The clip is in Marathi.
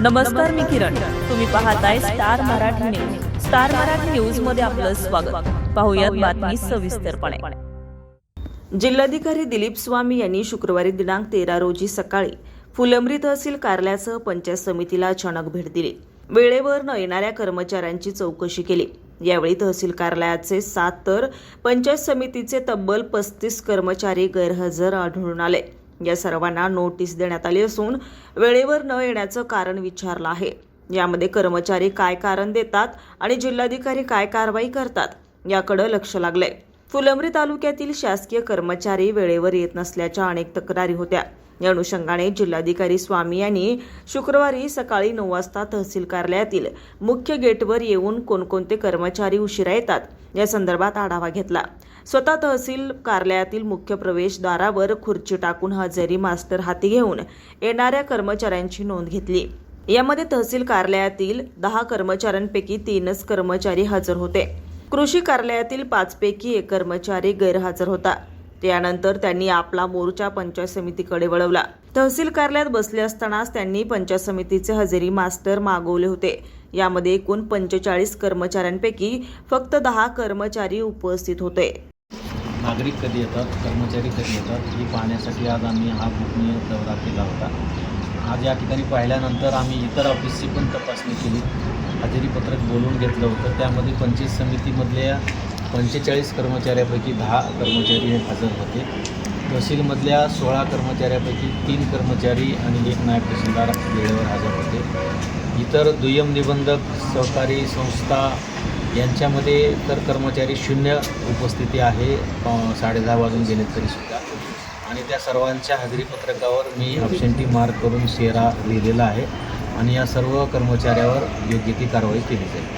नमस्कार मी किरण. तुम्ही पाहताय star Marathi news. Star Marathi न्यूजमध्ये आपलं स्वागत. पाहुयात बातमी सविस्तरपणे. जिल्हाधिकारी दिलीप स्वामी यांनी शुक्रवारी दिनांक तेरा रोजी सकाळी फुलंब्री तहसील कार्यालयासह पंचायत समितीला अचानक भेट दिली. वेळेवर न येणाऱ्या कर्मचाऱ्यांची चौकशी केली. यावेळी तहसील कार्यालयाचे सात तर पंचायत समितीचे तब्बल पस्तीस कर्मचारी गैरहजर आढळून आले. या सर्वांना नोटीस देण्यात आली असून वेळेवर न येण्याचं कारण विचारलं आहे. यामध्ये कर्मचारी काय कारण देतात आणि जिल्हाधिकारी काय कारवाई करतात याकडं लक्ष लागलंय. फुलंब्री तालुक्यातील शासकीय कर्मचारी वेळेवर येत नसल्याच्या अनेक तक्रारी होत्या. या अनुषंगाने जिल्हाधिकारी स्वामी यांनी शुक्रवारी सकाळी नऊ वाजता तहसील कार्यालयातील मुख्य गेटवर येऊन कोणकोणते कर्मचारी उशिरा येतात या संदर्भात आढावा घेतला. स्वतः तहसील कार्यालयातील मुख्य प्रवेशद्वारावर खुर्ची टाकून हजेरी मास्टर हाती घेऊन येणाऱ्या कर्मचाऱ्यांची नोंद घेतली. यामध्ये तहसील कार्यालयातील दहा कर्मचाऱ्यांपैकी तीनच कर्मचारी हजर होते. कृषी कार्यालयातील पाचपैकी एक कर्मचारी गैरहजर होता. त्यानंतर त्यांनी आपला मोर्चा पंचायत समितीकडे वळवला. तहसील कार्यालयात बसले असतानाच त्यांनी पंचायत समितीचे हजेरी मास्टर मागवले होते. यामध्ये एकूण पंचेचाळीस कर्मचाऱ्यांपैकी फक्त दहा कर्मचारी उपस्थित होते. नागरिक कधी येतात? कर्मचारी कधी येतात? हे पाहण्यासाठी आज आम्ही हा गोपनीय दौरा केला होता. आज या ठिकाणी पाहिल्यानंतर आम्ही इतर ऑफिसची पण तपासणी केली. हजेरीपत्रक बोलून घेतलं होतं. त्यामध्ये पंचायत समितीमधल्या पंचेचाळीस कर्मचाऱ्यापैकी दहा कर्मचारी हे हजर होते. तहसीलमधल्या सोळा कर्मचाऱ्यापैकी तीन कर्मचारी आणि एक नायब तहसीलदार वेळेवर हजर होते. इतर दुय्यम निबंधक सहकारी संस्था यांच्यामध्ये तर कर्मचारी शून्य उपस्थिती आहे. साडेदहा वाजून गेले तरीसुद्धा आणि त्या सर्वांच्या हजेरीपत्रकावर मी अबसेंटी मार्क करून शेरा लिहिलेला आहे. आणि या सर्व कर्मचाऱ्यावर योग्य ती कारवाई केली जाईल.